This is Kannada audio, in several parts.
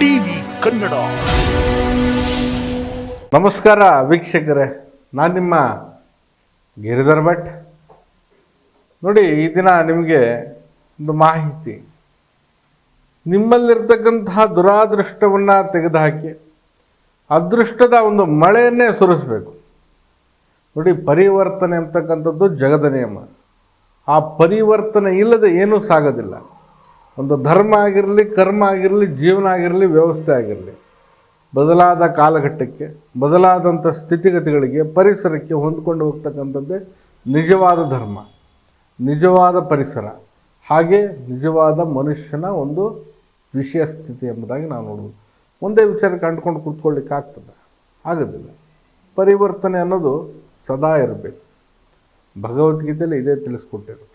ಟಿವಿ ಕನ್ನಡ. ನಮಸ್ಕಾರ ವೀಕ್ಷಕರೇ, ನಾನು ನಿಮ್ಮ ಗಿರಿಧರ್ ಭಟ್. ನೋಡಿ, ಈ ದಿನ ನಿಮಗೆ ಒಂದು ಮಾಹಿತಿ. ನಿಮ್ಮಲ್ಲಿರ್ತಕ್ಕಂತಹ ದುರಾದೃಷ್ಟವನ್ನು ತೆಗೆದುಹಾಕಿ, ಅದೃಷ್ಟದ ಒಂದು ಮಳೆಯನ್ನೇ ಸುರಿಸಬೇಕು. ನೋಡಿ, ಪರಿವರ್ತನೆ ಅಂತಕ್ಕಂಥದ್ದು ಜಗದ ನಿಯಮ. ಆ ಪರಿವರ್ತನೆ ಇಲ್ಲದೆ ಏನೂ ಸಾಗೋದಿಲ್ಲ. ಒಂದು ಧರ್ಮ ಆಗಿರಲಿ, ಕರ್ಮ ಆಗಿರಲಿ, ಜೀವನ ಆಗಿರಲಿ, ವ್ಯವಸ್ಥೆ ಆಗಿರಲಿ, ಬದಲಾದ ಕಾಲಘಟ್ಟಕ್ಕೆ ಬದಲಾದಂಥ ಸ್ಥಿತಿಗತಿಗಳಿಗೆ, ಪರಿಸರಕ್ಕೆ ಹೊಂದ್ಕೊಂಡು ಹೋಗ್ತಕ್ಕಂಥದ್ದೇ ನಿಜವಾದ ಧರ್ಮ, ನಿಜವಾದ ಪರಿಸರ, ಹಾಗೆ ನಿಜವಾದ ಮನುಷ್ಯನ ಒಂದು ವಿಷಯ ಸ್ಥಿತಿ ಎಂಬುದಾಗಿ ನಾವು ನೋಡ್ಬೋದು. ಒಂದೇ ವಿಚಾರ ಕಂಡುಕೊಂಡು ಕೂತ್ಕೊಳ್ಳಿಕ್ಕೆ ಆಗ್ತದೆ. ಆಗೋದಿಲ್ಲ. ಪರಿವರ್ತನೆ ಅನ್ನೋದು ಸದಾ ಇರಬೇಕು. ಭಗವದ್ಗೀತೆಯಲ್ಲಿ ಇದೇ ತಿಳಿಸ್ಕೊಟ್ಟಿರೋದು.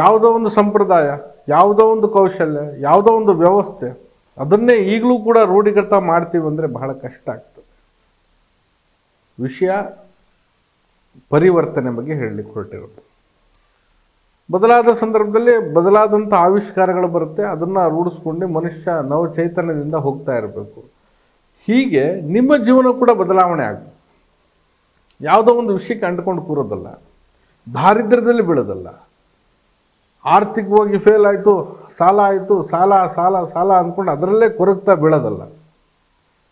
ಯಾವುದೋ ಒಂದು ಸಂಪ್ರದಾಯ, ಯಾವುದೋ ಒಂದು ಕೌಶಲ್ಯ, ಯಾವುದೋ ಒಂದು ವ್ಯವಸ್ಥೆ, ಅದನ್ನೇ ಈಗಲೂ ಕೂಡ ರೂಢಿಗತ ಮಾಡ್ತೀವಿ ಅಂದರೆ ಬಹಳ ಕಷ್ಟ ಆಗ್ತದೆ. ವಿಷಯ ಪರಿವರ್ತನೆ ಬಗ್ಗೆ ಹೇಳಲಿಕ್ಕೆ ಹೊರಟಿರೋದು. ಬದಲಾದ ಸಂದರ್ಭದಲ್ಲಿ ಬದಲಾದಂಥ ಆವಿಷ್ಕಾರಗಳು ಬರುತ್ತೆ, ಅದನ್ನು ರೂಢಿಸ್ಕೊಂಡು ಮನುಷ್ಯ ನವ ಚೈತನ್ಯದಿಂದ ಹೋಗ್ತಾ ಇರಬೇಕು. ಹೀಗೆ ನಿಮ್ಮ ಜೀವನ ಕೂಡ ಬದಲಾವಣೆ ಆಗುತ್ತೆ ಯಾವುದೋ ಒಂದು ವಿಷಯಕ್ಕೆ ಅಂಟ್ಕೊಂಡು ಕೂರೋದಲ್ಲ, ದಾರಿದ್ರ್ಯದಲ್ಲಿ ಬೀಳೋದಲ್ಲ ಆರ್ಥಿಕವಾಗಿ ಫೇಲ್ ಆಯಿತು, ಸಾಲ ಆಯಿತು, ಸಾಲ ಸಾಲ ಸಾಲ ಅಂದ್ಕೊಂಡು ಅದರಲ್ಲೇ ಕೊರಗ್ತಾ ಬೀಳೋದಲ್ಲ.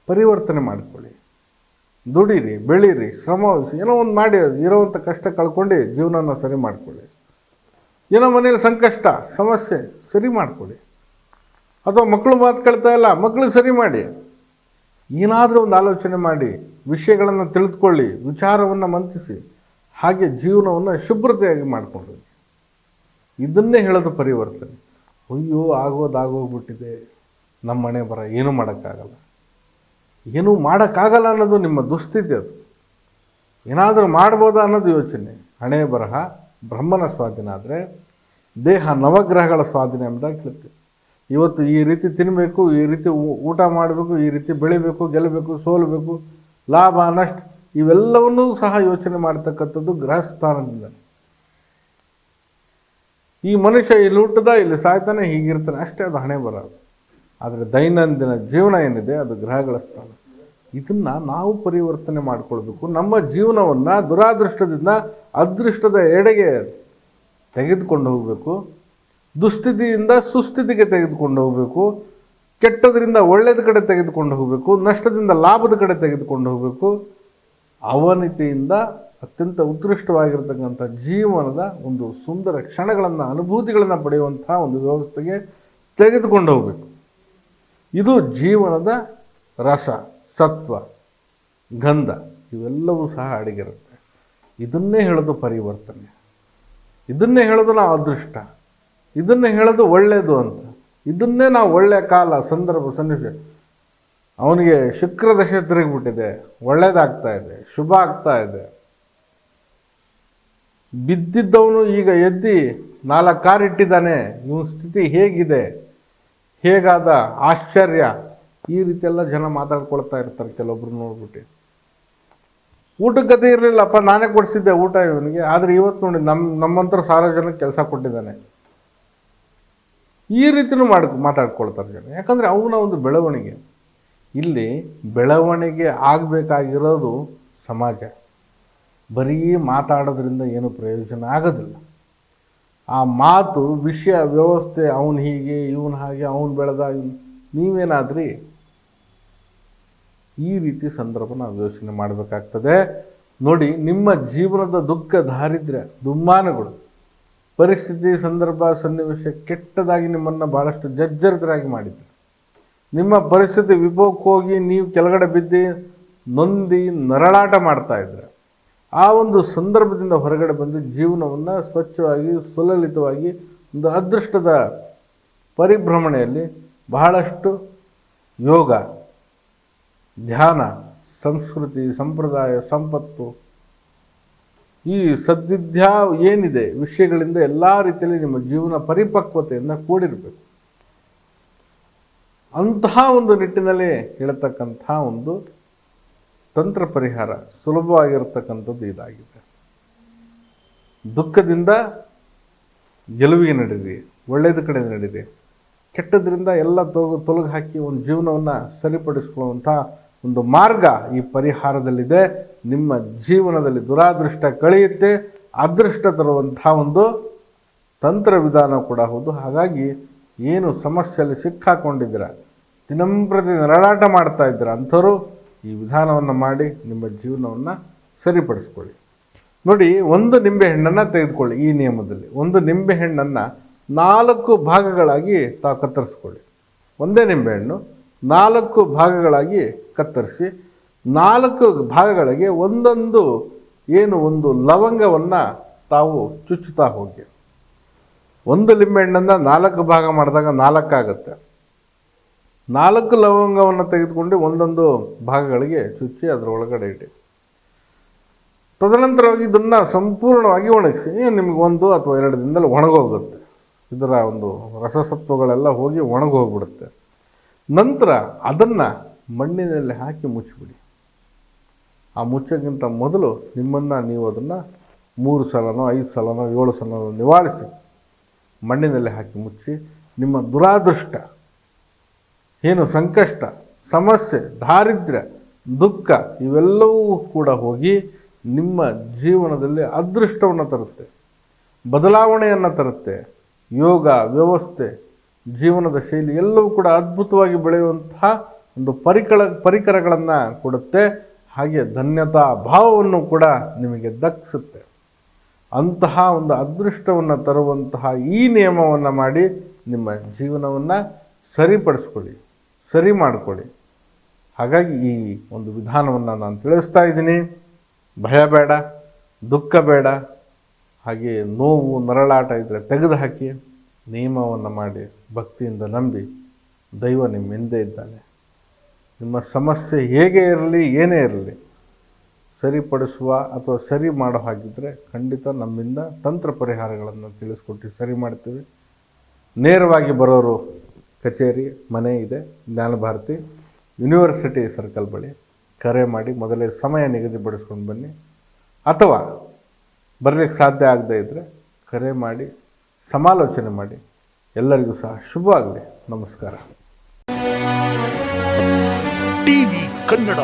ಪರಿವರ್ತನೆ ಮಾಡಿಕೊಳ್ಳಿ. ದುಡೀರಿ, ಬೆಳೀರಿ, ಶ್ರಮ ವಹಿಸಿ, ಏನೋ ಒಂದು ಮಾಡಿ ಇರೋವಂಥ ಕಷ್ಟ ಕಳ್ಕೊಂಡು ಜೀವನನ ಸರಿ ಮಾಡಿಕೊಳ್ಳಿ. ಏನೋ ಮನೇಲಿ ಸಂಕಷ್ಟ, ಸಮಸ್ಯೆ, ಸರಿ ಮಾಡಿಕೊಳ್ಳಿ. ಅಥವಾ ಮಕ್ಕಳು ಮಾತು ಕೇಳ್ತಾ ಇಲ್ಲ ಮಕ್ಕಳಿಗೆ ಸರಿ ಮಾಡಿ. ಏನಾದರೂ ಒಂದು ಆಲೋಚನೆ ಮಾಡಿ, ವಿಷಯಗಳನ್ನು ತಿಳಿದುಕೊಳ್ಳಿ, ವಿಚಾರವನ್ನು ಮಂತಿಸಿ ಹಾಗೆ ಜೀವನವನ್ನು ಶುಭ್ರತೆಯಾಗಿ ಮಾಡಿಕೊಂಡು ಇದನ್ನೇ ಹೇಳೋದು ಪರಿವರ್ತನೆ. ಅಯ್ಯೋ, ಆಗೋದಾಗೋಗ್ಬಿಟ್ಟಿದೆ. ನಮ್ಮ ಮನೆ ಬರ, ಏನೂ ಮಾಡೋಕ್ಕಾಗಲ್ಲ. ಏನೂ ಮಾಡೋಕ್ಕಾಗಲ್ಲ ಅನ್ನೋದು ನಿಮ್ಮ ದುಸ್ಥಿತಿ ಅದು. ಏನಾದರೂ ಮಾಡ್ಬೋದಾ ಅನ್ನೋದು ಯೋಚನೆ. ಹಣೆ ಬರಹ, ಬ್ರಹ್ಮನ ಸ್ವಾಧೀನ ಆದರೆ, ದೇಹ ನವಗ್ರಹಗಳ ಸ್ವಾಧೀನ ಎಂಬುದಾಗಿ ಕೇಳ್ತೀವಿ ಇವತ್ತು ಈ ರೀತಿ ತಿನ್ನಬೇಕು ಈ ರೀತಿ ಊಟ ಮಾಡಬೇಕು, ಈ ರೀತಿ ಬೆಳಿಬೇಕು, ಗೆಲ್ಲಬೇಕು, ಸೋಲಬೇಕು, ಲಾಭ, ನಷ್ಟ, ಇವೆಲ್ಲವನ್ನೂ ಸಹ ಯೋಚನೆ ಮಾಡ್ತಕ್ಕಂಥದ್ದು ಗ್ರಹಸ್ಥಾನದಿಂದ ಈ ಮನುಷ್ಯ ಇಲ್ಲಿ ಹುಟ್ಟದ ಇಲ್ಲಿ ಸಾಯ್ತಾನೆ, ಹೀಗಿರ್ತಾನೆ. ಅಷ್ಟೇ ಅದು ಹಣೆ ಬರೋದು. ಆದರೆ ದೈನಂದಿನ ಜೀವನ ಏನಿದೆ, ಅದು ಗ್ರಹಗಳ ಸ್ಥಾನ. ಇದನ್ನು ನಾವು ಪರಿವರ್ತನೆ ಮಾಡಿಕೊಳ್ಬೇಕು. ನಮ್ಮ ಜೀವನವನ್ನು ದುರಾದೃಷ್ಟದಿಂದ, ಅದೃಷ್ಟದ ಎಡೆಗೆ ತೆಗೆದುಕೊಂಡು ಹೋಗಬೇಕು. ದುಸ್ಥಿತಿಯಿಂದ ಸುಸ್ಥಿತಿಗೆ ತೆಗೆದುಕೊಂಡು ಹೋಗಬೇಕು. ಕೆಟ್ಟದರಿಂದ ಒಳ್ಳೆಯದ ಕಡೆ ತೆಗೆದುಕೊಂಡು ಹೋಗಬೇಕು. ನಷ್ಟದಿಂದ ಲಾಭದ ಕಡೆ ತೆಗೆದುಕೊಂಡು ಹೋಗಬೇಕು. ಅವನತಿಯಿಂದ ಅತ್ಯಂತ ಉತ್ಕೃಷ್ಟವಾಗಿರ್ತಕ್ಕಂಥ ಜೀವನದ ಒಂದು ಸುಂದರ ಕ್ಷಣಗಳನ್ನು, ಅನುಭೂತಿಗಳನ್ನು ಪಡೆಯುವಂಥ ಒಂದು ವ್ಯವಸ್ಥೆಗೆ ತೆಗೆದುಕೊಂಡು ಹೋಗಬೇಕು. ಇದು ಜೀವನದ ರಸ, ಸತ್ವ, ಗಂಧ, ಇವೆಲ್ಲವೂ ಸಹ ಅಡಗಿರುತ್ತೆ. ಇದನ್ನೇ ಹೇಳೋದು ಪರಿವರ್ತನೆ. ಇದನ್ನೇ ಹೇಳೋದು ನಾವು ಅದೃಷ್ಟ. ಇದನ್ನೇ ಹೇಳೋದು ಒಳ್ಳೆಯದು ಅಂತ. ಇದನ್ನೇ ನಾವು ಒಳ್ಳೆಯ ಕಾಲ, ಸಂದರ್ಭ, ಸನ್ನಿವೇಶ. ಅವನಿಗೆ ಶುಕ್ರದಶೆ ತಿರುಗಿಬಿಟ್ಟಿದೆ. ಒಳ್ಳೆಯದಾಗ್ತಾ ಇದೆ. ಶುಭ ಆಗ್ತಾ ಇದೆ. ಬಿದ್ದಿದ್ದವನು ಈಗ ಎದ್ದಿ ನಾಲ್ಕು ಕಾರ್ ಇಟ್ಟಿದ್ದಾನೆ ಇವನ ಸ್ಥಿತಿ ಹೇಗಿದೆ? ಹೇಗಾದ? ಆಶ್ಚರ್ಯ. ಈ ರೀತಿ ಎಲ್ಲ ಜನ ಮಾತಾಡ್ಕೊಳ್ತಾ ಇರ್ತಾರೆ ಕೆಲವೊಬ್ರು ನೋಡ್ಬಿಟ್ಟು. ಊಟಕ್ಕೆ ಇರಲಿಲ್ಲಪ್ಪ, ನಾನೇ ಕೊಡಿಸಿದ್ದೆ ಊಟ ಇವನಿಗೆ. ಆದರೆ ಇವತ್ತು ನೋಡಿ ನಮ್ಮ ನಮ್ಮಂತರ ಸಾವಿರ ಜನಕ್ಕೆ ಕೆಲಸ ಕೊಟ್ಟಿದ್ದಾನೆ. ಈ ರೀತಿಯೂ ಮಾಡಿ, ಮಾತಾಡ್ಕೊಳ್ತಾರೆ ಜನ. ಯಾಕಂದರೆ ಅವನ ಒಂದು ಬೆಳವಣಿಗೆ. ಇಲ್ಲಿ ಬೆಳವಣಿಗೆ ಆಗಬೇಕಾಗಿರೋದು ಸಮಾಜ. ಬರೀ ಮಾತಾಡೋದ್ರಿಂದ ಏನು ಪ್ರಯೋಜನ ಆಗೋದಿಲ್ಲ. ಆ ಮಾತು ವಿಷಯ ವ್ಯವಸ್ಥೆ ಅವನು ಹೀಗೆ, ಇವನು ಹಾಗೆ, ಅವನು ಬೆಳೆದ ನೀವೇನಾದ್ರಿ? ಈ ರೀತಿ ಸಂದರ್ಭ ನಾವು ಯೋಚನೆ ಮಾಡಬೇಕಾಗ್ತದೆ. ನೋಡಿ, ನಿಮ್ಮ ಜೀವನದ ದುಃಖ ದಾರಿದ್ರ್ಯ, ದುಮ್ಮಾನಗಳು, ಪರಿಸ್ಥಿತಿ ಸಂದರ್ಭ ಸನ್ನಿವೇಶ ಕೆಟ್ಟದಾಗಿ ನಿಮ್ಮನ್ನು ಭಾಳಷ್ಟು ಜರ್ಜರಿತರಾಗಿ ಮಾಡಿದ್ರು. ನಿಮ್ಮ ಪರಿಸ್ಥಿತಿ ವಿಭೋಗಕ್ಕೆ ಹೋಗಿ ನೀವು ಕೆಳಗಡೆ ಬಿದ್ದು ನೊಂದಿ ನರಳಾಟ ಮಾಡ್ತಾ ಇದ್ರೆ. ಆ ಒಂದು ಸಂದರ್ಭದಿಂದ ಹೊರಗಡೆ ಬಂದು ಜೀವನವನ್ನು ಸ್ವಚ್ಛವಾಗಿ, ಸುಲಲಿತವಾಗಿ, ಒಂದು ಅದೃಷ್ಟದ ಪರಿಭ್ರಮಣೆಯಲ್ಲಿ ಬಹಳಷ್ಟು ಯೋಗ, ಧ್ಯಾನ, ಸಂಸ್ಕೃತಿ, ಸಂಪ್ರದಾಯ, ಸಂಪತ್ತು ಈ ಸದ್ವಿದ್ಯಾ ಏನಿದೆ, ವಿಷಯಗಳಿಂದ ಎಲ್ಲ ರೀತಿಯಲ್ಲಿ ನಿಮ್ಮ ಜೀವನ ಪರಿಪಕ್ವತೆಯನ್ನು ಕೂಡಿರಬೇಕು. ಅಂತಹ ಒಂದು ನಿಟ್ಟಿನಲ್ಲಿ ಹೇಳ್ತಕ್ಕಂಥ ಒಂದು ತಂತ್ರ ಪರಿಹಾರ ಸುಲಭವಾಗಿರ್ತಕ್ಕಂಥದ್ದು ಇದಾಗಿದೆ. ದುಃಖದಿಂದ ಗೆಲುವಿಗೆ ನಡೀರಿ, ಒಳ್ಳೆಯದ ಕಡೆ ನಡೀರಿ. ಕೆಟ್ಟದ್ರಿಂದ ಎಲ್ಲ ತೊಲಗು ತೊಲಗು ಹಾಕಿ ಒಂದು ಜೀವನವನ್ನು ಸರಿಪಡಿಸ್ಕೊಳ್ಳುವಂಥ ಒಂದು ಮಾರ್ಗ ಈ ಪರಿಹಾರದಲ್ಲಿದೆ. ನಿಮ್ಮ ಜೀವನದಲ್ಲಿ ದುರಾದೃಷ್ಟ ಕಳೆಯುತ್ತೆ, ಅದೃಷ್ಟ ತರುವಂಥ ಒಂದು ತಂತ್ರ ವಿಧಾನ ಕೂಡ ಹೌದು. ಹಾಗಾಗಿ ಏನು ಸಮಸ್ಯೆಯಲ್ಲಿ ಸಿಕ್ಕಾಕೊಂಡಿದ್ದೀರ ದಿನಂಪ್ರತಿ ನರಳಾಟ ಮಾಡ್ತಾ ಇದ್ದೀರ ಅಂಥವರು ಈ ವಿಧಾನವನ್ನು ಮಾಡಿ ನಿಮ್ಮ ಜೀವನವನ್ನು ಸರಿಪಡಿಸ್ಕೊಳ್ಳಿ. ನೋಡಿ, ಒಂದು ನಿಂಬೆ ಹಣ್ಣನ್ನು ತೆಗೆದುಕೊಳ್ಳಿ ಈ ನಿಯಮದಲ್ಲಿ. ಒಂದು ನಿಂಬೆ ಹಣ್ಣನ್ನು ನಾಲ್ಕು ಭಾಗಗಳಾಗಿ ತಾವು ಕತ್ತರಿಸ್ಕೊಳ್ಳಿ. ಒಂದೇ ನಿಂಬೆಹಣ್ಣು ನಾಲ್ಕು ಭಾಗಗಳಾಗಿ ಕತ್ತರಿಸಿ, ನಾಲ್ಕು ಭಾಗಗಳಿಗೆ ಒಂದೊಂದು, ಏನು ಒಂದು ಲವಂಗವನ್ನು ತಾವು ಚುಚ್ಚುತ್ತಾ ಹೋಗಿ. ಒಂದು ಲಿಂಬೆಹಣ್ಣನ್ನು ನಾಲ್ಕು ಭಾಗ ಮಾಡಿದಾಗ ನಾಲ್ಕಾಗುತ್ತೆ. ನಾಲ್ಕು ಲವಂಗವನ್ನು ತೆಗೆದುಕೊಂಡು ಒಂದೊಂದು ಭಾಗಗಳಿಗೆ ಚುಚ್ಚಿ ಅದರ ಒಳಗಡೆ ಇಡಿ. ತದನಂತರವಾಗಿ ಇದನ್ನು ಸಂಪೂರ್ಣವಾಗಿ ಒಣಗಿಸಿ ನಿಮಗೆ ಒಂದು ಅಥವಾ ಎರಡು ದಿನದಲ್ಲಿ ಒಣಗೋಗುತ್ತೆ. ಇದರ ಒಂದು ರಸಸತ್ವಗಳೆಲ್ಲ ಹೋಗಿ ಒಣಗೋಗ್ಬಿಡುತ್ತೆ. ನಂತರ ಅದನ್ನು ಮಣ್ಣಿನಲ್ಲಿ ಹಾಕಿ ಮುಚ್ಚಿಬಿಡಿ. ಆ ಮುಚ್ಚೋಕ್ಕಿಂತ ಮೊದಲು ನಿಮ್ಮನ್ನು ನೀವು ಅದನ್ನು ಮೂರು ಸಲನೋ, ಐದು ಸಲನೋ, ಏಳು ಸಲನೋ ನಿವಾರಿಸಿ ಮಣ್ಣಿನಲ್ಲಿ ಹಾಕಿ ಮುಚ್ಚಿ ನಿಮ್ಮ ದುರಾದೃಷ್ಟ ಏನು ಸಂಕಷ್ಟ, ಸಮಸ್ಯೆ, ದಾರಿದ್ರ್ಯ, ದುಃಖ ಇವೆಲ್ಲವೂ ಕೂಡ ಹೋಗಿ ನಿಮ್ಮ ಜೀವನದಲ್ಲಿ ಅದೃಷ್ಟವನ್ನು ತರುತ್ತೆ. ಬದಲಾವಣೆಯನ್ನು ತರುತ್ತೆ. ಯೋಗ, ವ್ಯವಸ್ಥೆ, ಜೀವನದ ಶೈಲಿ ಎಲ್ಲವೂ ಕೂಡ ಅದ್ಭುತವಾಗಿ ಬೆಳೆಯುವಂತಹ ಒಂದು ಪರಿಕಳ, ಪರಿಕರಗಳನ್ನು ಕೊಡುತ್ತೆ. ಹಾಗೆ ಧನ್ಯತಾ ಭಾವವನ್ನು ಕೂಡ ನಿಮಗೆ ದಕ್ಕಿಸುತ್ತೆ ಅಂತಹ ಒಂದು ಅದೃಷ್ಟವನ್ನು ತರುವಂತಹ ಈ ನಿಯಮವನ್ನು ಮಾಡಿ ನಿಮ್ಮ ಜೀವನವನ್ನು ಸರಿಪಡಿಸ್ಕೊಳ್ಳಿ. ಸರಿ ಮಾಡಿಕೊಳ್ಳಿ. ಹಾಗಾಗಿ ಈ ಒಂದು ವಿಧಾನವನ್ನು ನಾನು ತಿಳಿಸ್ತಾ ಇದ್ದೀನಿ. ಭಯ ಬೇಡ, ದುಃಖ ಬೇಡ. ಹಾಗೆ ನೋವು, ನರಳಾಟ ಇದ್ದರೆ ತೆಗೆದು ಹಾಕಿ, ನಿಯಮವನ್ನು ಮಾಡಿ ಭಕ್ತಿಯಿಂದ ನಂಬಿ ದೈವ ನಿಮ್ಮ ಹಿಂದೆ ಇದ್ದಾನೆ. ನಿಮ್ಮ ಸಮಸ್ಯೆ ಹೇಗೆ ಇರಲಿ, ಏನೇ ಇರಲಿ, ಸರಿಪಡಿಸುವ ಅಥವಾ ಸರಿ ಮಾಡೋ ಹಾಗಿದ್ದರೆ ಖಂಡಿತ ನಮ್ಮಿಂದ ತಂತ್ರ ಪರಿಹಾರಗಳನ್ನು ತಿಳಿಸ್ಕೊಟ್ಟು ಸರಿ ಮಾಡ್ತೀವಿ. ನೇರವಾಗಿ ಬರೋರು ಕಚೇರಿ, ಮನೆ ಇದೆ ಜ್ಞಾನಭಾರತಿ ಯೂನಿವರ್ಸಿಟಿ ಸರ್ಕಲ್ ಬಳಿ ಕರೆ ಮಾಡಿ ಮೊದಲೇ ಸಮಯ ನಿಗದಿಪಡಿಸ್ಕೊಂಡು ಬನ್ನಿ. ಅಥವಾ ಬರಲಿಕ್ಕೆ ಸಾಧ್ಯ ಆಗದೇ ಇದ್ದರೆ ಕರೆ ಮಾಡಿ, ಸಮಾಲೋಚನೆ ಮಾಡಿ. ಎಲ್ಲರಿಗೂ ಸಹ ಶುಭವಾಗಲಿ ನಮಸ್ಕಾರ. ಟಿವಿ ಕನ್ನಡ.